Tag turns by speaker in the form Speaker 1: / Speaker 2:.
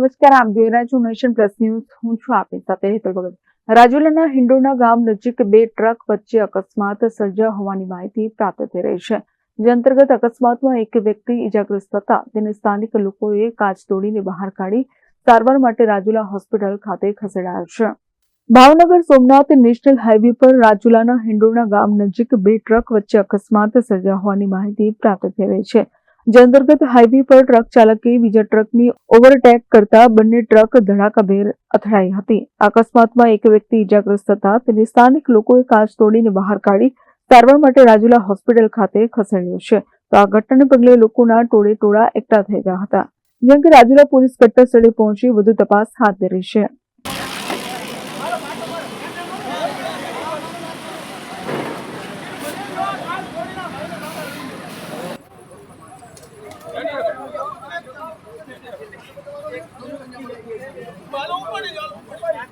Speaker 1: નમસ્કાર આપ જોઈ રહ્યા છો નેશન પ્લસ ન્યૂઝ હું છું આપની સાથે હેતલ ભગત રાજુલાના હિંડોના ગામ નજીક બે ટ્રક વચ્ચે અકસ્માત સર્જા હોવાની માહિતી પ્રાપ્ત થઈ રહી છે જે અંતર્ગત અકસ્માતમાં એક વ્યક્તિ ઇજાગ્રસ્ત થતા તેને સ્થાનિક લોકોએ કાચ તોડીને બહાર કાઢી સારવાર માટે રાજુલા હોસ્પિટલ ખાતે ખસેડાયો છે ભાવનગર સોમનાથ નેશનલ હાઈવે પર રાજુલાના હિંડોળના ગામ નજીક બે ટ્રક વચ્ચે અકસ્માત સર્જા હોવાની માહિતી પ્રાપ્ત થઈ રહી છે જે અંતર્ગત હાઈવે પર ટ્રક ચાલકે બીજા ટ્રકની ઓવરટેક કરતા બંને ટ્રક ધડાકાભેર અથડાઈ હતી અકસ્માતમાં એક વ્યક્તિ ઇજાગ્રસ્ત થતા તેને સ્થાનિક લોકોએ કાચ તોડીને બહાર કાઢી સારવાર માટે રાજુલા હોસ્પિટલ ખાતે ખસેડ્યો છે તો આ ઘટનાને પગલે લોકોના ટોળે ટોળા એકઠા થઈ ગયા હતા જેમ કે રાજુલા પોલીસ ઘટના સ્થળે પહોંચી વધુ તપાસ હાથ ધરી છે